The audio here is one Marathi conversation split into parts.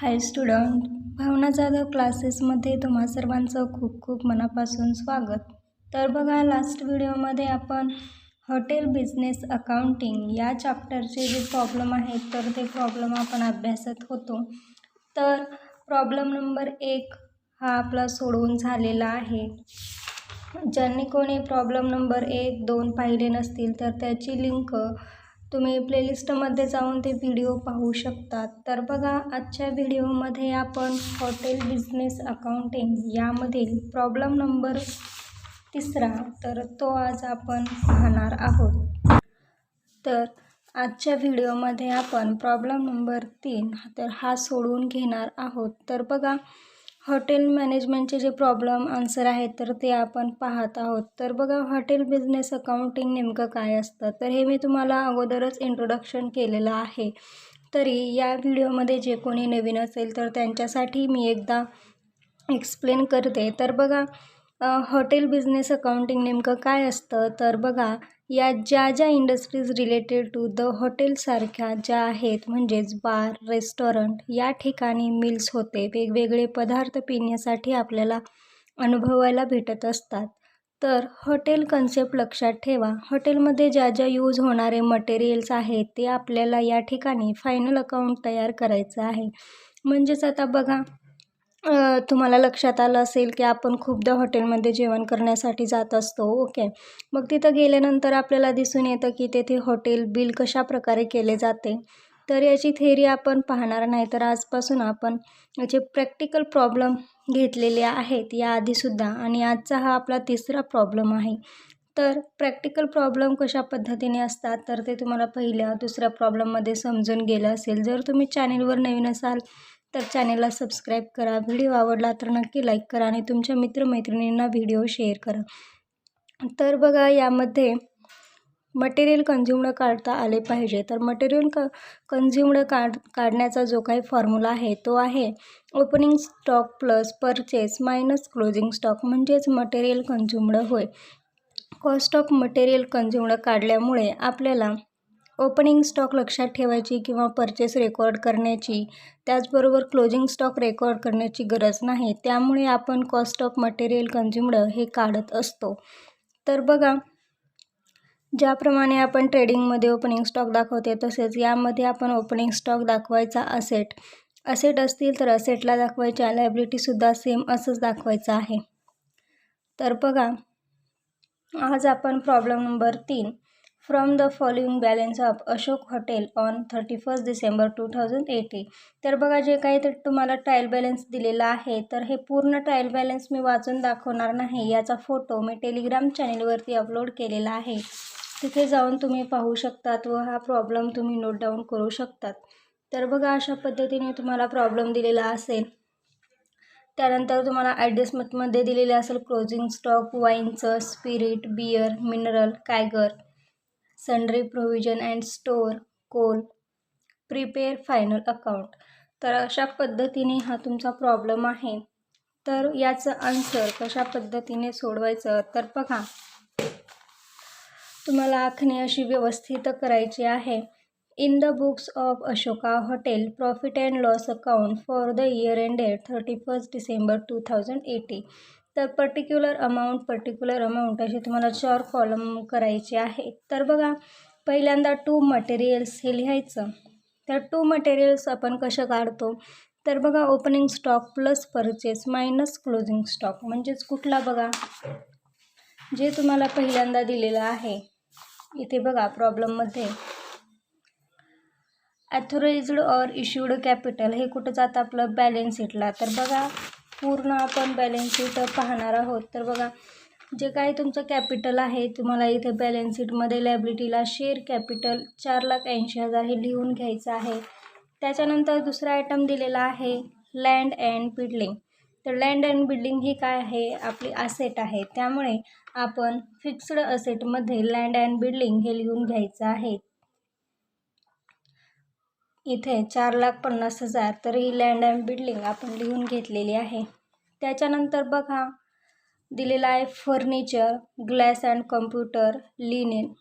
हाय स्टुडंट भावना जाधव क्लासेसमध्ये तुम्हा सर्वांचं खूप खूप मनापासून स्वागत. तर बघा लास्ट व्हिडिओमध्ये आपण हॉटेल बिझनेस अकाउंटिंग या चॅप्टरचे जे प्रॉब्लेम आहेत तर ते प्रॉब्लेम आपण अभ्यासत होतो. तर प्रॉब्लेम नंबर एक हा आपला सोडवून झालेला आहे. ज्यांनी कोणी प्रॉब्लेम नंबर एक दोन पाहिले नसतील तर त्याची लिंक तुम्ही प्लेलिस्टमध्ये जाऊन ते व्हिडिओ पाहू शकतात. तर बघा आजच्या व्हिडिओमध्ये आपण हॉटेल बिझनेस अकाउंटिंग यामधील प्रॉब्लेम नंबर तिसरा तर तो आज आपण पाहणार आहोत. तर आजच्या व्हिडिओमध्ये आपण प्रॉब्लेम नंबर तीन तर हा सोडवून घेणार आहोत. तर बघा हॉटेल मॅनेजमेंटचे जे प्रॉब्लेम आन्सर आहेत तर ते आपण पाहत आहोत. तर बघा हॉटेल बिझनेस अकाउंटिंग नेमकं काय असतं? तर हे मी तुम्हाला अगोदरच इंट्रोडक्शन केलेलं आहे. तरी या व्हिडिओमध्ये जे कोणी नवीन असेल तर त्यांच्यासाठी मी एकदा एक्सप्लेन करते. तर बघा हॉटेल बिझनेस अकाउंटिंग नेमकं काय असतं? तर बघा या ज्या ज्या इंडस्ट्रीज रिलेटेड टू द हॉटेलसारख्या ज्या आहेत म्हणजेच बार रेस्टॉरंट या ठिकाणी मिल्स होते. वेगवेगळे पदार्थ पिण्यासाठी आपल्याला अनुभवायला भेटत असतात. तर हॉटेल कन्सेप्ट लक्षात ठेवा. हॉटेलमध्ये ज्या ज्या यूज होणारे मटेरियल्स आहेत ते आपल्याला या ठिकाणी फायनल अकाउंट तयार करायचं आहे. म्हणजेच आता बघा तुम्हाला लक्षात आलं असेल की आपण खूपदा हॉटेलमध्ये जेवण करण्यासाठी जात असतो ओके. मग तिथं गेल्यानंतर आपल्याला दिसून येतं की तेथे हॉटेल बिल कशा प्रकारे केले जाते? तर याची थेरी आपण पाहणार नाही तर आजपासून आपण याचे प्रॅक्टिकल प्रॉब्लेम घेतलेले आहेत याआधीसुद्धा आणि आजचा हा आपला तिसरा प्रॉब्लेम आहे. तर प्रॅक्टिकल प्रॉब्लेम कशा पद्धतीने असतात? तर ते तुम्हाला पहिल्या दुसऱ्या प्रॉब्लेममध्ये समजून गेलं असेल. जर तुम्ही चॅनेलवर नवीन असाल तर चॅनेलला सबस्क्राईब करा. व्हिडिओ आवडला तर नक्की लाईक करा आणि तुमच्या मित्रमैत्रिणींना व्हिडिओ शेअर करा. तर बघा यामध्ये मटेरियल कन्झ्युम्ड काढता आले पाहिजे. तर मटेरियल क कन्झ्युम्ड काढ काढण्याचा जो काही फॉर्म्युला आहे तो आहे opening stock plus purchase minus closing stock म्हणजेच मटेरियल कन्झ्युम्ड होय. कॉस्ट ऑफ मटेरियल कन्झ्युम्ड काढल्यामुळे आपल्याला ओपनिंग स्टॉक लक्षात ठेवायची किंवा परचेस रेकॉर्ड करण्याची त्याचबरोबर क्लोजिंग स्टॉक रेकॉर्ड करण्याची गरज नाही त्यामुळे आपण कॉस्ट ऑफ मटेरियल कन्झ्युम्ड हे काढत असतो. तर बघा ज्याप्रमाणे आपण ट्रेडिंगमध्ये ओपनिंग स्टॉक दाखवते तसेच यामध्ये आपण ओपनिंग स्टॉक दाखवायचा असेट असेट असतील तर असेटला दाखवायच्या लायबिलिटीसुद्धा सेम असंच दाखवायचं आहे. तर बघा आज आपण प्रॉब्लेम नंबर तीन. From the following balance of Ashok hotel on thirty first December two thousand eighty तर बघा जे काही तर तुम्हाला ट्रायल बॅलन्स दिलेला आहे तर हे पूर्ण ट्रायल बॅलन्स मी वाचून दाखवणार नाही. याचा फोटो मी टेलिग्राम चॅनेलवरती अपलोड केलेला आहे. तिथे जाऊन तुम्ही पाहू शकतात व हा प्रॉब्लेम तुम्ही नोट डाऊन करू शकतात. तर बघा अशा पद्धतीने तुम्हाला प्रॉब्लेम दिलेला असेल. त्यानंतर तुम्हाला ॲडजस्टमेंटमध्ये दिलेले असेल क्लोजिंग स्टॉक वाईनचं spirit beer mineral कायगर. Sundry provision and store coal prepare final account तर अशा पद्धतीने हा तुमचा प्रॉब्लेम आहे. तर याचं आन्सर कशा पद्धतीने सोडवायचं? तर बघा. तुम्हाला आखणी अशी व्यवस्थित करायची आहे. In the books of Ashoka hotel profit and loss account for the year ended thirty first December two thousand eighty तर पर्टिक्युलर अमाऊंट पर्टिक्युलर अमाऊंट असे तुम्हाला चार कॉलम करायचे आहे. तर बघा पहिल्यांदा टू मटेरियल्स हे लिहायचं. तर टू मटेरियल्स आपण कशा काढतो? तर बघा opening stock plus purchase minus closing stock म्हणजेच कुठला बघा? जे तुम्हाला पहिल्यांदा दिलेलं आहे. इथे बघा प्रॉब्लेममध्ये ॲथोराइज्ड ऑर इश्यूड कॅपिटल हे कुठं जातं आपलं? बॅलेन्स शीटला तर बघा पूर्ण आपण बॅलन्स शीट पाहणार आहोत. तर बघा जे काही तुमचं कॅपिटल आहे तुम्हाला इथे बॅलन्स शीटमध्ये लॅबिलिटीला शेअर कॅपिटल चार लाख ऐंशी हजार हे लिहून घ्यायचं आहे. त्याच्यानंतर दुसरा आयटम दिलेला आहे लँड अँड बिल्डिंग तर लँड अँड बिल्डिंग ही काय आहे? आपली असेट आहे. त्यामुळे आपण फिक्स्ड असेटमध्ये लँड अँड बिल्डिंग हे लिहून घ्यायचं आहे. इथे चार लाख पन्नास हजार तर ही लँड अँड बिल्डिंग आपण लिहून घेतलेली आहे. त्याच्यानंतर बघा दिलेला आहे furniture glass and computer linen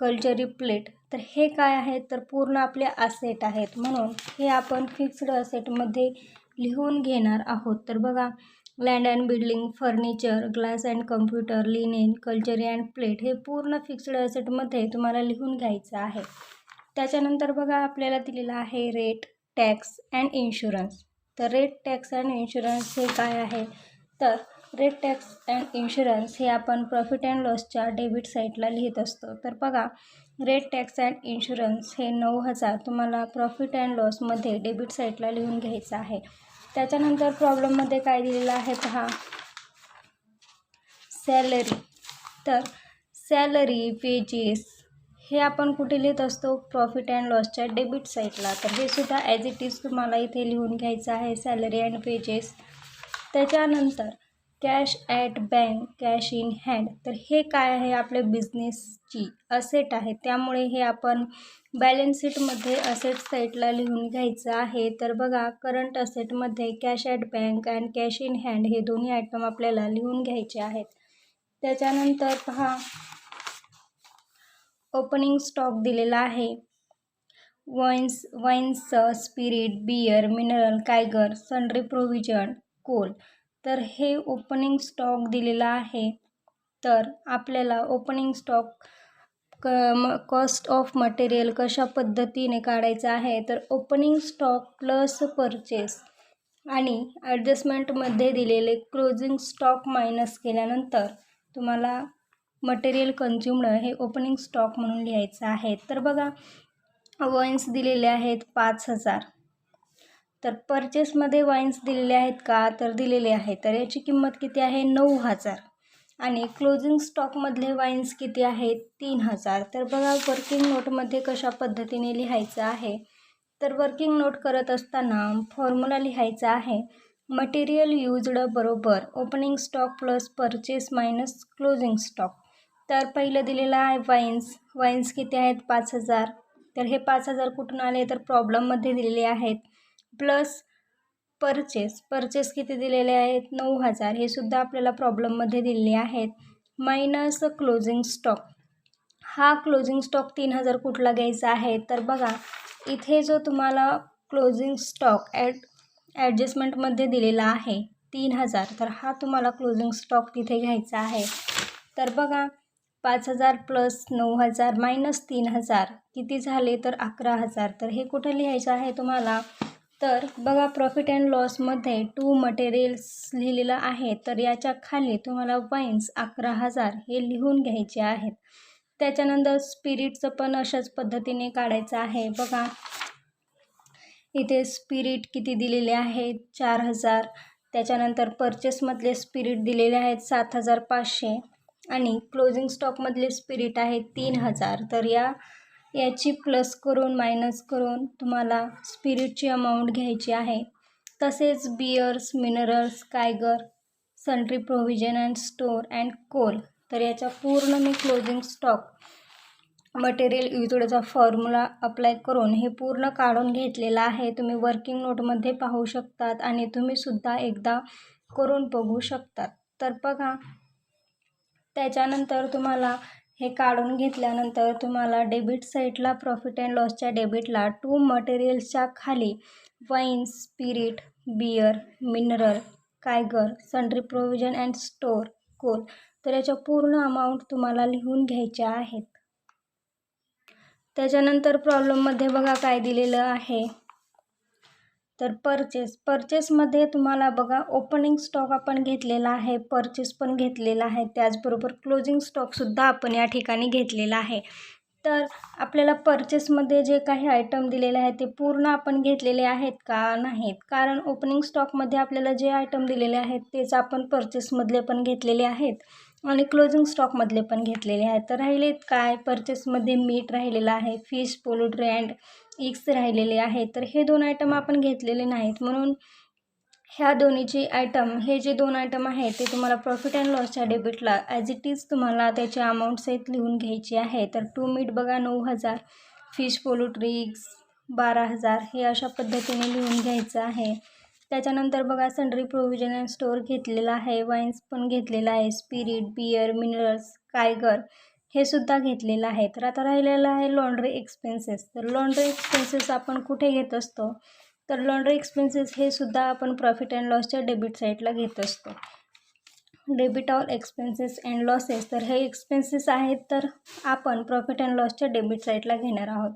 cutlery plate तर हे काय आहेत तर पूर्ण आपले असेट आहेत. म्हणून हे आपण फिक्स्ड असेटमध्ये लिहून घेणार आहोत. तर बघा land and building furniture glass and computer linen cutlery and plate हे पूर्ण फिक्स्ड असेटमध्ये तुम्हाला लिहून घ्यायचं आहे. त्याच्यानंतर बघा आपल्याला दिलेलं आहे रेट टॅक्स अँड इन्शुरन्स तर रेट टॅक्स अँड इन्शुरन्स हे काय आहे? तर रेट टॅक्स अँड इन्शुरन्स हे आपण प्रॉफिट अँड लॉसच्या डेबिट साईडला लिहित असतो. तर बघा रेट टॅक्स अँड इन्शुरन्स हे नऊ हजार तुम्हाला प्रॉफिट अँड लॉसमध्ये डेबिट साईडला लिहून घ्यायचं आहे. त्याच्यानंतर प्रॉब्लेममध्ये काय दिलेलं आहे पहा? सॅलरी तर सॅलरी वेजेस हे आपण कुठे लिहित असतो? प्रॉफिट अँड लॉसच्या डेबिट साईडला तर हे सुद्धा ॲज इट इज तुम्हाला इथे लिहून घ्यायचं आहे सॅलरी अँड वेजेस त्याच्यानंतर cash at bank cash in hand तर हे काय आहे आपल्या बिझनेसची असेट आहे. त्यामुळे हे आपण बॅलन्स शीटमध्ये असेट साईटला लिहून घ्यायचं आहे. तर बघा current असेटमध्ये cash at bank and cash in hand हे दोन्ही आयटम आपल्याला लिहून घ्यायचे आहेत. त्याच्यानंतर पहा ओपनिंग स्टॉक दिलेला आहे. Wines wines spirit beer mineral कायगर sundry provision coal तर हे ओपनिंग स्टॉक दिलेला आहे. तर आपल्याला ओपनिंग स्टॉक क म कॉस्ट ऑफ मटेरियल कशा पद्धतीने काढायचं आहे? तर ओपनिंग स्टॉक प्लस परचेस आणि ॲडजस्टमेंटमध्ये दिलेले क्लोजिंग स्टॉक मायनस केल्यानंतर तुम्हाला मटेरियल कन्झ्युम्ड हे ओपनिंग स्टॉक म्हणून लिहायचं आहे. तर बघा वॉइन्स दिलेले आहेत पाच हजार. तर परचेसमध्ये वाईन्स दिलेले आहेत का? तर दिलेले आहेत तर याची किंमत किती आहे? नऊ हजार. आणि क्लोजिंग स्टॉकमधले वाईन्स किती आहेत तीन हजार. तर बघा वर्किंग नोटमध्ये कशा पद्धतीने लिहायचं आहे? तर वर्किंग नोट करत असताना फॉर्म्युला लिहायचा आहे. मटेरियल यूजड बरोबर opening stock plus purchase minus closing stock. तर पहिलं दिलेलं आहे वाईन्स. वाईन्स किती आहेत? पाच हजार. तर हे पाच हजार कुठून आले? तर प्रॉब्लममध्ये दिलेले आहेत. Plus purchase. परचेस किती दिलेले आहेत? नऊ हजार. हे सुद्धा आपल्याला प्रॉब्लममध्ये दिलेले आहेत. Minus closing stock. हा क्लोजिंग स्टॉक तीन हजार कुठला घ्यायचा आहे? तर बघा इथे जो तुम्हाला क्लोजिंग स्टॉक ॲड ॲडजस्टमेंटमध्ये दिलेला आहे तीन हजार. तर हा तुम्हाला क्लोजिंग स्टॉक तिथे घ्यायचा आहे. तर बघा पाच हजार प्लस नऊ हजार मायनस तीन हजार किती झाले तर अकरा हजार. तर हे कुठं लिहायचं आहे तुम्हाला? तर बघा प्रॉफिट अँड लॉसमध्ये टू मटेरियल्स लिहिलेलं आहे. तर याच्या खाली तुम्हाला वाईन्स अकरा हजार हे लिहून घ्यायचे आहेत. त्याच्यानंतर स्पिरिटचं पण अशाच पद्धतीने काढायचं आहे. बघा इथे स्पिरिट किती दिलेले आहे? चार हजार. त्याच्यानंतर परचेसमधले स्पिरिट दिलेले आहेत सात हजार पाचशे. आणि क्लोजिंग स्टॉकमधले स्पिरिट आहे तीन हजार. तर या याची प्लस करून मायनस करून तुम्हाला स्पिरिटची अमाऊंट घ्यायची आहे. तसेच beers minerals कायगर sundry provision and store and coal तर याचा पूर्ण मी क्लोजिंग स्टॉक मटेरियल युजोडचा फॉर्म्युला अप्लाय करून हे पूर्ण काढून घेतलेलं आहे. तुम्ही वर्किंग नोटमध्ये पाहू शकतात आणि तुम्हीसुद्धा एकदा करून बघू शकतात. तर बघा त्याच्यानंतर तुम्हाला हे काढून घेतल्यानंतर तुम्हाला डेबिट साईडला प्रॉफिट अँड लॉसच्या डेबिटला टू मटेरियल्सच्या खाली wine spirit beer mineral कायगर sundry provision and store coal तर याच्या पूर्ण अमाऊंट तुम्हाला लिहून घ्यायच्या आहेत. त्याच्यानंतर प्रॉब्लेममध्ये बघा काय दिलेलं आहे. तर परचेस परचेसमध्ये तुम्हाला बघा ओपनिंग स्टॉक आपण घेतलेला आहे परचेस पण घेतलेला आहे. त्याचबरोबर क्लोजिंग स्टॉकसुद्धा आपण या ठिकाणी घेतलेला आहे. तर आपल्याला परचेसमध्ये जे काही आयटम दिलेले आहेत ते पूर्ण आपण घेतलेले आहेत का नाहीत? कारण ओपनिंग स्टॉकमध्ये आपल्याला जे आयटम दिलेले आहेत तेच आपण परचेसमधले पण घेतलेले आहेत आणि क्लोजिंग स्टॉकमधले पण घेतलेले आहेत. तर राहिलेत काय? परचेसमध्ये मीठ राहिलेलं आहे फिश पोल्ट्री अँड इक्स राहिलेले आहे तर हे दोन आयटम आपण घेतलेले नाहीत. म्हणून ह्या दोन्हीचे आयटम हे जे दोन आयटम आहेत ते तुम्हाला प्रॉफिट अँड लॉसच्या डेबिटला ॲज इट इज तुम्हाला त्याचे अमाऊंट सहित लिहून घ्यायची आहे. तर टू मीट बघा नऊ हजार. फिश पोल्ट्रीक्स बारा हजार. हे अशा पद्धतीने लिहून घ्यायचं आहे. त्याच्यानंतर बघा सनरी प्रोव्हिजन अँड स्टोअर घेतलेला आहे. वाईन्स पण घेतलेला आहे. स्पिरिट बियर मिनरल्स कायगर हे सुद्धा घेतलेलं आहे. तर आता राहिलेलं आहे लॉन्ड्री एक्सपेन्सेस तर लॉन्ड्री एक्सपेन्सेस आपण कुठे घेत असतो? तर लॉन्ड्री एक्सपेन्सेस हे सुद्धा आपण प्रॉफिट अँड लॉसच्या डेबिट साईडला घेत असतो. Debit all expenses and losses तर हे एक्सपेन्सेस आहेत तर आपण प्रॉफिट अँड लॉसच्या डेबिट साईडला घेणार आहोत.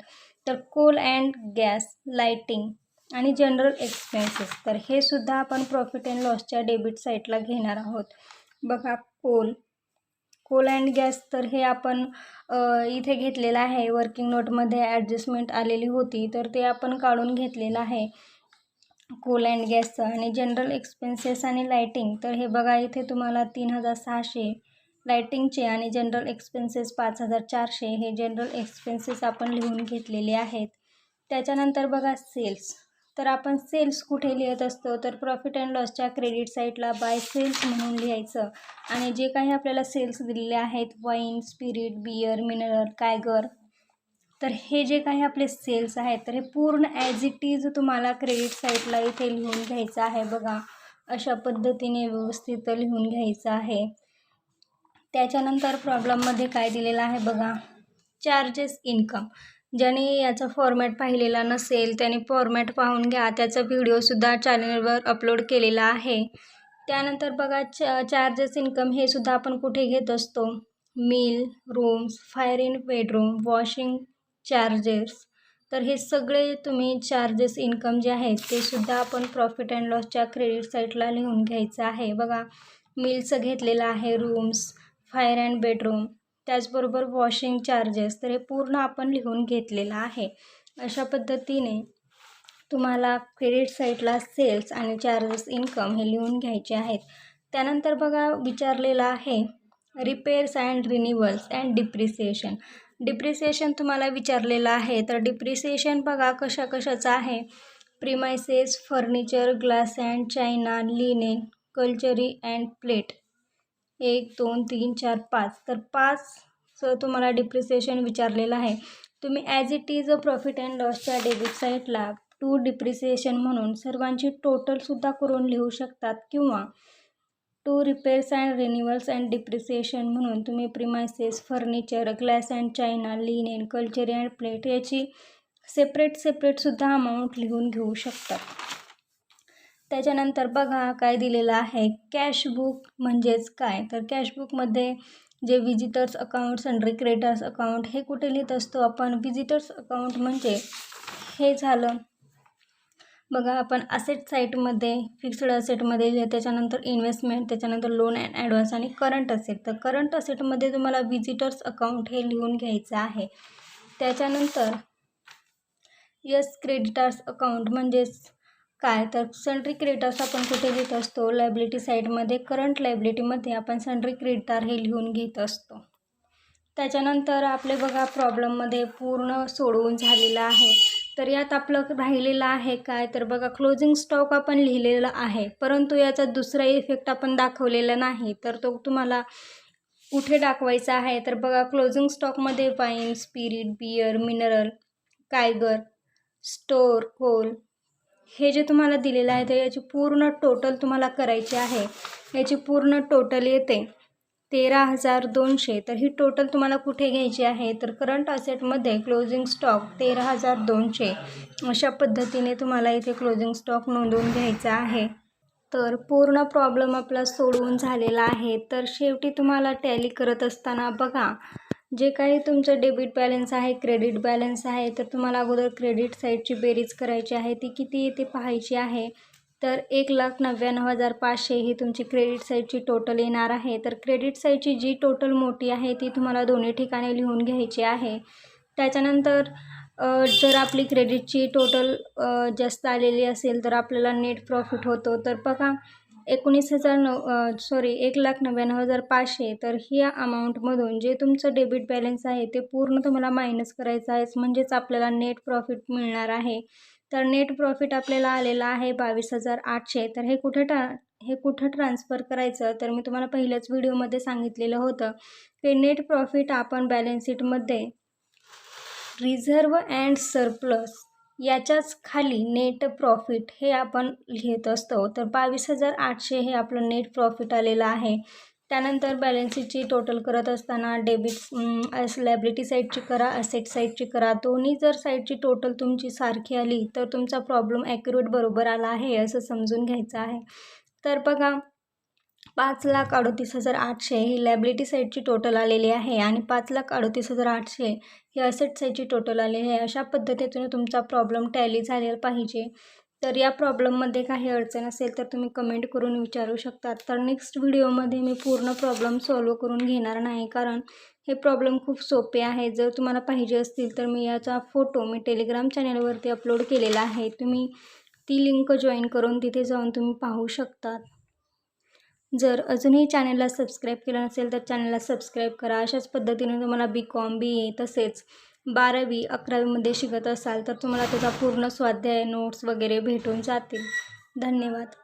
तर कोल अँड गॅस लाईटिंग आणि जनरल एक्सपेन्सेस तर हे सुद्धा आपण प्रॉफिट अँड लॉसच्या डेबिट साईडला घेणार आहोत. बघा कोल कोल अँड गॅस तर हे आपण इथे घेतलेलं आहे. वर्किंग नोटमध्ये ॲडजस्टमेंट आलेली होती तर ते आपण काढून घेतलेलं आहे. कोल अँड गॅसचं आणि जनरल एक्सपेन्सेस आणि लायटिंग तर हे बघा इथे तुम्हाला तीन हजार सहाशे लायटिंगचे आणि जनरल एक्सपेन्सेस पाच हजार चारशे हे जनरल एक्सपेन्सेस आपण लिहून घेतलेले आहेत. त्याच्यानंतर बघा सेल्स तर आपण सेल्स कुठे लिहित असतो? तर प्रॉफिट अँड लॉसच्या क्रेडिट साईटला बाय सेल्स म्हणून लिहायचं. आणि जे काही आपल्याला सेल्स दिलेले आहेत वाईन स्पिरिट बियर मिनरल कायगर तर हे जे काही आपले सेल्स आहेत तर हे पूर्ण ॲज इट इज तुम्हाला क्रेडिट साईटला इथे लिहून घ्यायचं आहे बघा. अशा पद्धतीने व्यवस्थित लिहून घ्यायचं आहे. त्याच्यानंतर प्रॉब्लेममध्ये काय दिलेलं आहे बघा? चार्जेस इन्कम ज्याने याचा फॉर्मॅट पाहिलेला नसेल त्याने फॉर्मॅट पाहून घ्या. त्याचा व्हिडिओसुद्धा चॅनलवर अपलोड केलेला आहे. त्यानंतर बघा च चार्जेस इन्कम हे सुद्धा आपण कुठे घेत असतो? Meal rooms fire in bedroom washing charges तर हे सगळे तुम्ही चार्जेस इन्कम जे आहेत ते सुद्धा आपण प्रॉफिट अँड लॉसच्या क्रेडिट साईटला लिहून घ्यायचं आहे. बघा मिलचं घेतलेलं आहे रूम्स फायर अँड बेडरूम त्याचबरोबर वॉशिंग चार्जेस तर हे पूर्ण आपण लिहून घेतलेलं आहे. अशा पद्धतीने तुम्हाला क्रेडिट साईटला सेल्स आणि चार्जेस इन्कम हे लिहून घ्यायचे आहेत. त्यानंतर बघा विचारलेलं आहे repairs and renewals and depreciation depreciation तुम्हाला विचारलेलं आहे तर डिप्रिसिएशन बघा कशा कशाचं आहे. Premises furniture glass and china linen cutlery and plate एक दोन तीन चार पाच. तर पाचचं तुम्हाला डिप्रिसिएशन विचारलेलं आहे. तुम्ही as it is a profit and लॉसच्या debit साईटला टू डिप्रिसिएशन म्हणून सर्वांची टोटलसुद्धा करून लिहू शकतात किंवा to repairs and renewals and depreciation म्हणून तुम्ही premises furniture glass and china linen and cutlery and plate याची सेपरेट सेपरेटसुद्धा अमाऊंट लिहून घेऊ शकतात त्याच्यानंतर बघा काय दिलेलं आहे. कॅशबुक म्हणजेच काय? तर कॅशबुकमध्ये जे visitors accounts sundry creditors account हे कुठे लिहित असतो आपण? विजिटर्स अकाउंट म्हणजे हे झालं. बघा आपण असेट साईटमध्ये फिक्स्ड असेटमध्ये त्याच्यानंतर इन्व्हेस्टमेंट त्याच्यानंतर लोन अँड ॲडव्हान्स आणि करंट असेट तर करंट असेटमध्ये तुम्हाला विजिटर्स अकाउंट हे लिहून घ्यायचं आहे. त्याच्यानंतर यस क्रेडिटर्स अकाउंट म्हणजेच काय? तर सन्ड्री क्रेडिटर्स आपण कुठे घेत असतो? लायबिलिटी साईडमध्ये करंट लायबिलिटीमध्ये आपण सन्ड्री क्रेडिटार हे लिहून घेत असतो. त्याच्यानंतर आपले बघा प्रॉब्लेममध्ये पूर्ण सोडवून झालेलं आहे. तर यात आपलं राहिलेलं आहे काय? तर बघा क्लोजिंग स्टॉक आपण लिहिलेला आहे. परंतु याचा दुसरा इफेक्ट आपण दाखवलेला नाही. तर तो तुम्हाला कुठे दाखवायचा आहे. तर बघा क्लोजिंग स्टॉकमध्ये wine spirit beer mineral cigar store coal हे जे तुम्हाला दिलेलं आहे तर याची पूर्ण टोटल तुम्हाला करायची आहे. याची पूर्ण टोटल येते तेरा हजार दोनशे. तर ही टोटल तुम्हाला कुठे घ्यायची आहे? तर करंट असेटमध्ये क्लोजिंग स्टॉक तेरा हजार दोनशे. अशा पद्धतीने तुम्हाला इथे क्लोजिंग स्टॉक नोंदवून घ्यायचा आहे. तर पूर्ण प्रॉब्लेम आपला सोडवून झालेला आहे. तर शेवटी तुम्हाला टॅली करत असताना बघा जे काही तुमचं डेबिट बॅलन्स आहे क्रेडिट बॅलन्स आहे तर तुम्हाला अगोदर क्रेडिट साईडची बेरीज करायची आहे ती किती येते पाहायची आहे. तर एक लाख नव्याण्णव हजार पाचशे ही तुमची क्रेडिट साईडची टोटल येणार आहे. तर क्रेडिट साईडची जी टोटल मोठी आहे ती तुम्हाला दोन्ही ठिकाणी लिहून घ्यायची आहे. त्याच्यानंतर जर आपली क्रेडिटची टोटल जास्त आलेली असेल तर आपल्याला नेट प्रॉफिट होतो. तर बघा एकोणीस हजार नऊ सॉरी एक लाख नव्याण्णव हजार पाचशे. तर ह्या अमाऊंटमधून जे तुमचं डेबिट बॅलन्स आहे ते पूर्ण तुम्हाला मायनस करायचं आहे. म्हणजेच आपल्याला नेट प्रॉफिट मिळणार आहे. तर नेट प्रॉफिट आपल्याला आलेला आहे बावीस हजार आठशे. तर हे कुठे ट्रा हे कुठं ट्रान्सफर करायचं? तर मी तुम्हाला पहिल्याच व्हिडिओमध्ये सांगितलेलं होतं की नेट प्रॉफिट आपण बॅलन्स शीटमध्ये रिझर्व अँड सरप्लस याच्याच खाली नेट प्रॉफिट हे आपण लिहित असतो. तर बावीस हजार आठशे हे आपलं नेट प्रॉफिट आलेलं आहे. त्यानंतर बॅलन्सची टोटल करत असताना डेबिट लॅबिलिटी साईडची करा असेट साईडची करा. दोन्ही जर साईडची टोटल तुमची सारखी आली तर तुमचा प्रॉब्लेम ॲक्युरेट बरोबर आला आहे असं समजून घ्यायचं आहे. तर बघा पाच लाख अडतीस हजार आठशे ही लॅबिलिटी साईडची टोटल आलेली आहे आणि पाच लाख अडतीस हजार आठशे ही असेट साईडची टोटल आलेली आहे. अशा पद्धतीने तुमचा प्रॉब्लेम टॅली झालेला पाहिजे. तर या प्रॉब्लेममध्ये काही अडचण असेल तर तुम्ही कमेंट करून विचारू शकता तर नेक्स्ट व्हिडिओमध्ये मी पूर्ण प्रॉब्लेम सॉल्व करून घेणार नाही कारण हे प्रॉब्लेम खूप सोपे आहे. जर तुम्हाला पाहिजे असतील तर मी याचा फोटो मी टेलिग्राम चॅनलवरती अपलोड केलेला आहे. तुम्ही ती लिंक जॉईन करून तिथे जाऊन तुम्ही पाहू शकतात. जर अजूनही चॅनलला सबस्क्राईब केलं नसेल तर चॅनलला सबस्क्राईब करा. अशाच पद्धतीने तुम्हाला बी कॉम बी ए तसेच बारावी अकरावीमध्ये शिकत असाल तर तुम्हाला त्याचा पूर्ण स्वाध्याय नोट्स वगैरे भेटून जातील. धन्यवाद.